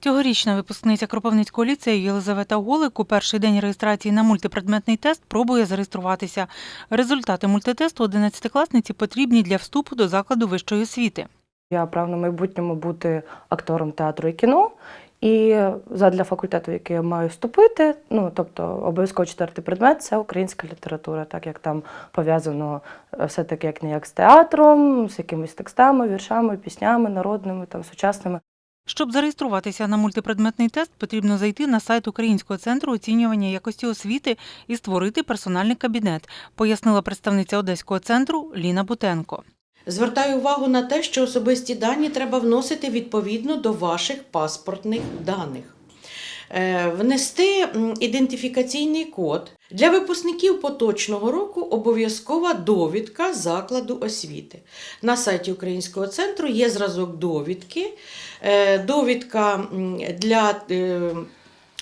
Цьогорічна випускниця Кропивницького ліцею Єлизавета Голик у перший день реєстрації на мультипредметний тест пробує зареєструватися. Результати мультитесту 11-класниці потрібні для вступу до закладу вищої освіти. Я прагну в майбутньому бути актором театру і кіно. І задля факультету, який я маю вступити, ну тобто обов'язково четвертий предмет це українська література, так як там пов'язано е, все-таки як не як з театром, з якимись текстами, віршами, піснями, народними, там сучасними. Щоб зареєструватися на мультипредметний тест, потрібно зайти на сайт Українського центру оцінювання якості освіти і створити персональний кабінет, пояснила представниця Одеського центру Ліна Бутенко. Звертаю увагу на те, що особисті дані треба вносити відповідно до ваших паспортних даних. Е, Внести ідентифікаційний код для випускників поточного року обов'язкова довідка закладу освіти. На сайті Українського центру є зразок довідки. Е, Довідка для е,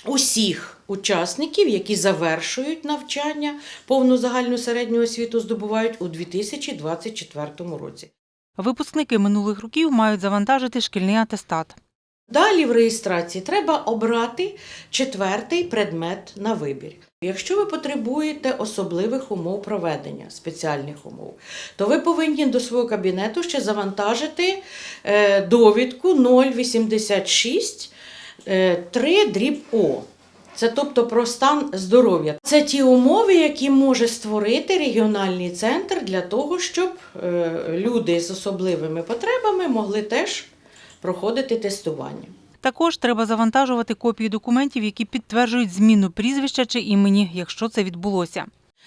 усіх учасників, які завершують навчання, повну загальну середню освіту здобувають у 2024 році. Випускники минулих років мають завантажити шкільний атестат. Далі в реєстрації треба обрати четвертий предмет на вибір. Якщо ви потребуєте особливих умов проведення, спеціальних умов, то ви повинні до свого кабінету ще завантажити е, довідку 086 е, 3 дріб О. Це тобто про стан здоров'я. Це ті умови, які може створити регіональний центр для того, щоб е, люди з особливими потребами могли теж проходити тестування. Також треба завантажувати копії документів, які підтверджують зміну прізвища чи імені, якщо це відбулося.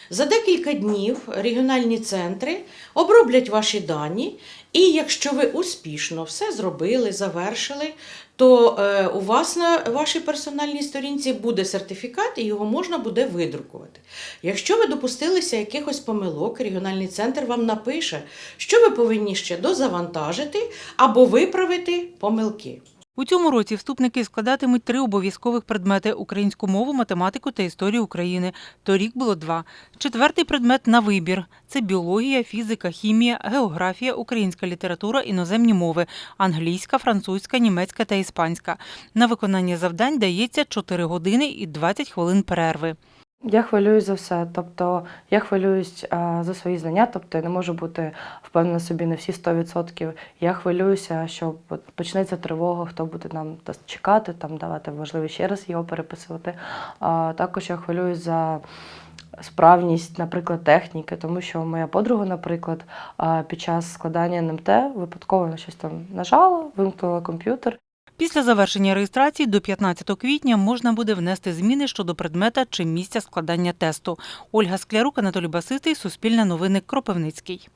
За декілька днів регіональні центри оброблять ваші дані, і якщо ви успішно все зробили, завершили, то е, у вас на вашій персональній сторінці буде сертифікат, і його можна буде видрукувати. Якщо ви допустилися якихось помилок, регіональний центр вам напише, що ви повинні ще дозавантажити або виправити помилки. У цьому році вступники складатимуть три обов'язкових предмети українську мову, математику та історію України. Торік було два. Четвертий предмет на вибір це біологія, фізика, хімія, географія, українська література, іноземні мови англійська, французька, німецька та іспанська. На виконання завдань дається 4 години і 20 хвилин перерви. Я хвилююсь за все. Тобто я хвилююсь а, за свої знання, тобто я не можу бути впевнена собі на всі 100%. Я хвилююся, що почнеться тривога, хто буде нам чекати, там давати можливість ще раз його переписувати. А, також я хвилююсь за справність, наприклад, техніки, тому що моя подруга, наприклад, під час складання НМТ випадково на щось там нажала, вимкнула комп'ютер. Після завершення реєстрації до 15 квітня можна буде внести зміни щодо предмета чи місця складання тесту. Ольга Склярук, Анатолій Басистий, Суспільне новини, Кропивницький.